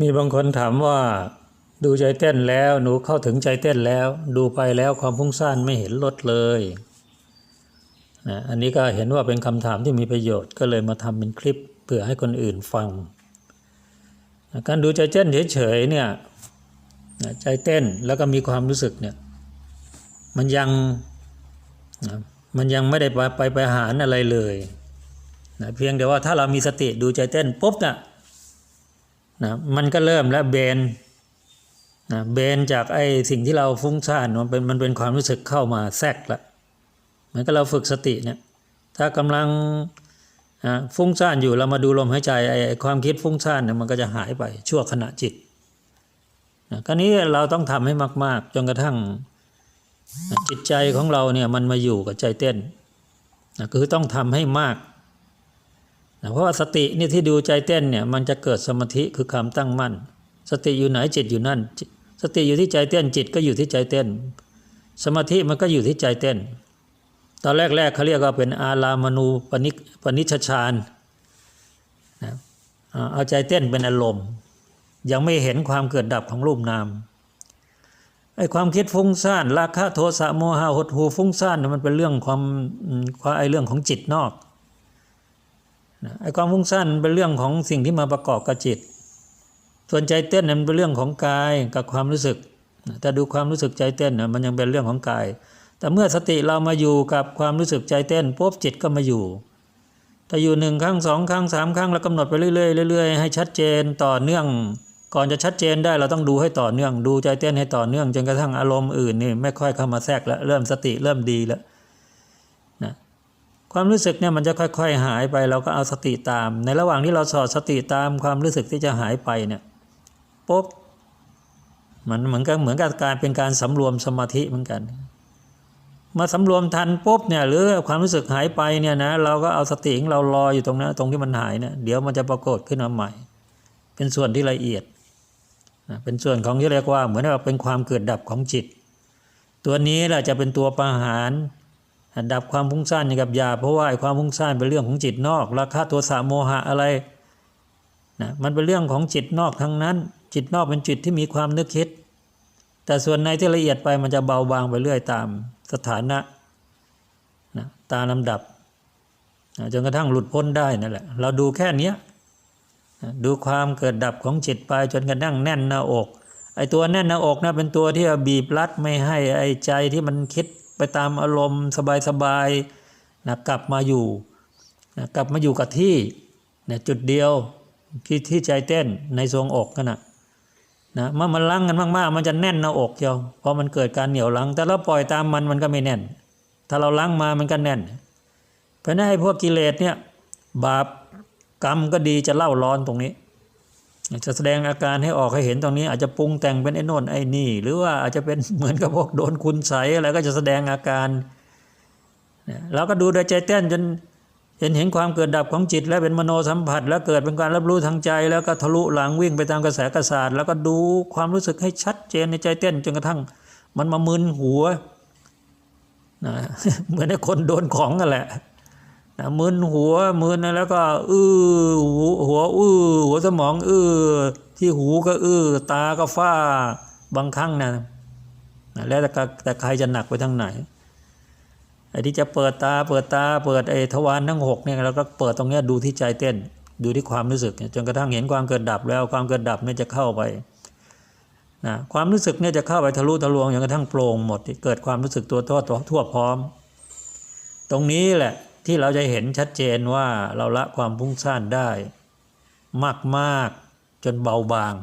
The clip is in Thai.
มีบางคนถามว่าดูใจเต้นแล้วหนูเข้าถึงใจเต้นแล้ว ดูไปแล้วความฟุ้งซ่านไม่เห็นลดเลยนะอันนี้ก็เห็นว่าเป็นคำถามที่มีประโยชน์ก็เลยมาทำเป็นคลิปเพื่อให้คนอื่นฟังนะการดูใจเต้นเฉยๆเนี่ยนะใจเต้นแล้วก็มีความรู้สึกเนี่ยมันยังนะมันยังไม่ได้ไปไปไปหารอะไรเลยนะเพียงแต่ว่าถ้าเรามีสติดูใจเต้นปุ๊บน่ะ นะมันก็เริ่มแล้วเบนนะเบนจากไอ้สิ่งที่เราฟุ้งซ่านมันเป็นมันเป็นความรู้สึกเข้ามาแทรกละเหมือนกับเราฝึกสติเนี่ยถ้ากำลังฟุ้งซ่านอยู่เรามาดูลมหายใจไอ้ความคิดฟุ้งซ่านเนี่ยมันก็จะหายไปชั่วขณะจิตนะก็นี้เราต้องทำให้มากๆจนกระทั่งนะจิตใจของเราเนี่ยมันมาอยู่กับใจเต้นนะคือต้องทำให้มาก เพราะว่าสตินี่ที่ดูใจเต้นเนี่ยมันจะเกิดสมาธิคือความตั้งมั่น สติอยู่ไหนจิตอยู่นั่น สติอยู่ที่ใจเต้นจิตก็อยู่ที่ใจเต้น สมาธิมันก็อยู่ที่ใจเต้น ตอนแรกๆเขาเรียกว่าเป็นอารามณูปนิปนิชฌานนะเอาใจเต้นเป็นอารมณ์ ยังไม่เห็นความเกิดดับของรูปนามไอ้ความคิดฟุ้งซ่านราคะโทสะโมหะหดหูฟุ้งซ่านมันเป็นเรื่องความอืมความไอ้เรื่องของจิตนอก นะไอ้ความฟุ้งซ่านเป็นเรื่องของสิ่งที่มาประกอบกับจิต ส่วนใจเต้นนั้นเป็นเรื่องของกายกับความรู้สึกนะถ้าดูความรู้สึกใจเต้นนะมันยังเป็นเรื่องของกาย แต่เมื่อสติเรามาอยู่กับความรู้สึกใจเต้นปุ๊บจิตก็มาอยู่ถ้าอยู่หนึ่งครั้งสองครั้งสามครั้งแล้วกำหนดไปเรื่อยๆเรื่อยๆให้ชัดเจนต่อเนื่อง ก่อนจะชัดเจนได้เราต้องดูให้ต่อเนื่อง ดูใจเต้นให้ต่อเนื่องจนกระทั่งอารมณ์อื่นนี่ไม่ค่อยเข้ามาแทรกแล้วเริ่มสติเริ่มดีแล้ว ความรู้สึกเนี่ยมันจะค่อย ๆ หายไปเราก็เอาสติตาม ในระหว่างที่เราสอดสติตามความรู้สึกที่จะหายไปเนี่ยปุ๊บมันเหมือนกับเหมือนกับการเป็นการสำรวมสมาธิเหมือนกัน มาสำรวมทันปุ๊บเนี่ยหรือความรู้สึกหายไปเนี่ยนะเราก็เอาสติของเรารออยู่ตรงนั้นตรงที่มันหายเนี่ยเดี๋ยวมันจะปรากฏขึ้นมาใหม่ เป็นส่วนที่ละเอียดนะเป็นส่วนของที่เรียกว่าเหมือนกับเป็นความเกิดดับของจิต ตัวนี้แหละจะเป็นตัวประหาร ดับความฟุ้งซ่านอย่างกับยาเพราะว่าไอ้ความฟุ้งซ่านเป็นเรื่องของจิตนอก ราคะตัวสะโมหะอะไรนะมันเป็นเรื่องของจิตนอกทั้งนั้น จิตนอกเป็นจิตที่มีความนึกคิด แต่ส่วนในที่ละเอียดไปมันจะเบาบางไปเรื่อยตามสถานะนะตามลำดับนะจนกระทั่งหลุดพ้นได้นั่นแหละเราดูแค่นี้นะดูความเกิดดับของจิตไปจนกระทั่งแน่นหน้าอกไอ้ตัวแน่นหน้าอกนะเป็นตัวที่บีบรัดไม่ให้ไอ้ใจที่มันคิด ไปตามอารมณ์สบายๆนะกลับมาอยู่นะกลับมาอยู่กับที่นะจุดเดียวที่ที่ใจเต้นในทรวงอกกันนะนะเมื่อมันลังกันมากๆ มันจะแน่นหน้าอกเจ้าพอมันเกิดการเหนียวลัง แต่เราปล่อยตามมันมันก็ไม่แน่น ถ้าเราลังมามันก็แน่น เพราะนั้นไอ้พวกกิเลสเนี่ยบาปกรรมก็ดีจะเล่าร้อนตรงนี้ จะแสดงอาการให้ออกให้เห็นตรงนี้ อาจจะปรุงแต่งเป็นไอ้นนไอ้นี่ หรือว่าอาจจะเป็นเหมือนกับพวกโดนคุณใสอะไรก็จะแสดงอาการเราก็ดูโดยใจเต้นจนเห็นเห็นความเกิดดับของจิต แล้วเป็นมโนสัมผัส แล้วเกิดเป็นการรับรู้ทางใจ แล้วก็ทะลุหลังวิ่งไปตามกระแสกระสาดแล้วก็ดูความรู้สึกให้ชัดเจนในใจเต้นจนกระทั่ง มันมามึนหัวนะเหมือนไอ้คนโดนของกันแหละ นะมึนหัวมึนแล้วก็อื้อหูหัวอื้อหัวสมองอื้อที่หูก็อื้อตาก็ฝ้าบางครั้งนะนะแล้วแต่แต่ใครจะหนักไปทางไหนไอ้ที่จะเปิดตาเปิดตาเปิดไอ้ทวารทั้งหกเนี่ยเราก็เปิดตรงเนี้ยดูที่ใจเต้น ดูที่ความรู้สึกจนกระทั่งเห็นความเกิดดับแล้วความเกิดดับเนี่ยจะเข้าไปนะความรู้สึกเนี่ยจะเข้าไปทะลุทะลวงจนกระทั่งโปร่งหมดเกิดความรู้สึกตัวทั่วทั่วพร้อม ตรงนี้แหละ ที่เราจะเห็นชัดเจนว่าเราละความพุ่งซ่านได้ มาก ๆ จนเบาบาง